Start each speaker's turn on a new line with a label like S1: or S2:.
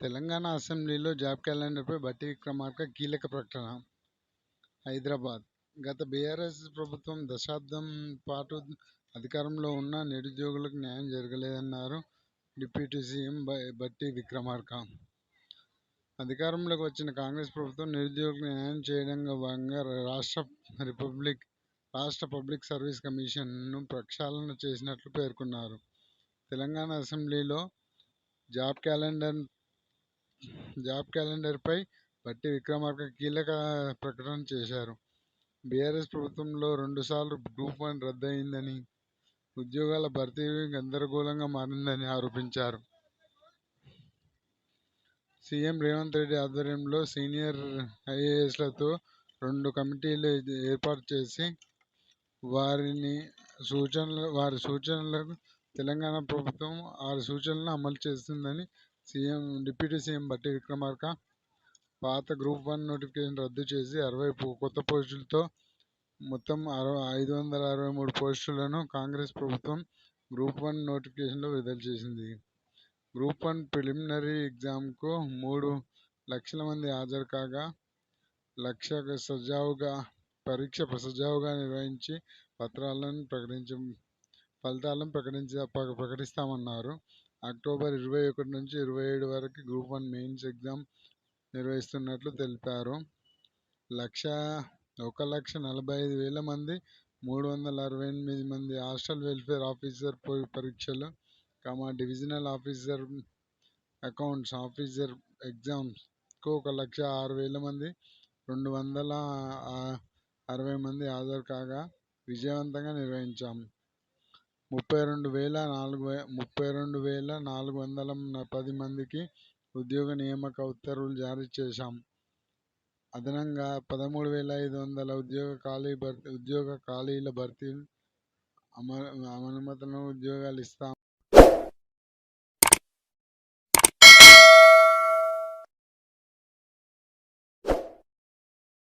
S1: తెలంగాణ అసెంబ్లీలో జాబ్ క్యాలెండర్పై భట్టి విక్రమార్క కీలక ప్రకటన హైదరాబాద్ గత బీఆర్ఎస్ ప్రభుత్వం దశాబ్దం పాటు అధికారంలో ఉన్న నిరుద్యోగులకు న్యాయం జరగలేదన్నారు డిప్యూటీ సీఎం బట్టి విక్రమార్క. అధికారంలోకి వచ్చిన కాంగ్రెస్ ప్రభుత్వం నిరుద్యోగులకు న్యాయం చేయడంలో భాగంగా రాష్ట్ర రిపబ్లిక్ రాష్ట్ర పబ్లిక్ సర్వీస్ కమిషన్ను ప్రక్షాళన చేసినట్లు పేర్కొన్నారు. తెలంగాణ అసెంబ్లీలో జాబ్ క్యాలెండర్ జాబ్ క్యాలెండర్పై భట్టి విక్రమార్క కీలక ప్రకటన చేశారు. బీఆర్ఎస్ ప్రభుత్వంలో రెండుసార్లు గ్రూప్ వన్ రద్దయిందని, ఉద్యోగాల భర్తీ గందరగోళంగా మారిందని ఆరోపించారు. సీఎం రేవంత్ రెడ్డి ఆధ్వర్యంలో సీనియర్ ఐఏఎస్లతో రెండు కమిటీలు ఏర్పాటు చేసి వారి సూచనలకు తెలంగాణ ప్రభుత్వం ఆరు సూచనలను అమలు చేస్తుందని CM deputy CM Bhatti Vikramarka పాత గ్రూప్ వన్ నోటిఫికేషన్ రద్దు చేసి అరవై కొత్త పోస్టులతో మొత్తం ఐదు వందల అరవై మూడు పోస్టులను కాంగ్రెస్ ప్రభుత్వం గ్రూప్ వన్ నోటిఫికేషన్లో విడుదల చేసింది. గ్రూప్ వన్ ప్రిలిమినరీ ఎగ్జామ్కు మూడు లక్షల మంది హాజరు కాగా లక్ష సజావుగా పరీక్ష సజావుగా నిర్వహించి ఫలితాలను ప్రకటించ ప్రకటిస్తామన్నారు. అక్టోబర్ ఇరవై ఒకటి నుంచి ఇరవై ఏడు వరకు గ్రూప్ వన్ మెయిన్స్ ఎగ్జామ్ నిర్వహిస్తున్నట్లు తెలిపారు. ఒక లక్ష నలభై ఐదు వేల మంది, మూడు వందల అరవై ఎనిమిది మంది హాస్టల్ వెల్ఫేర్ ఆఫీసర్ పరీక్షలు, డివిజనల్ ఆఫీసర్, అకౌంట్స్ ఆఫీసర్ ఎగ్జామ్స్కు ఒక లక్ష ఆరు వేల మంది, రెండు వందల అరవై మంది హాజరు కాగా విజయవంతంగా నిర్వహించాం. ముప్పై రెండు వేల నాలుగు ముప్పై రెండు వేల నాలుగు వందల పది మందికి ఉద్యోగ నియామక ఉత్తర్వులు జారీ చేశాం. అదనంగా పదమూడు వేల ఐదు వందల ఉద్యోగ ఖాళీల భర్తీకి అనుమతులను ఉద్యోగాలు ఇస్తాం.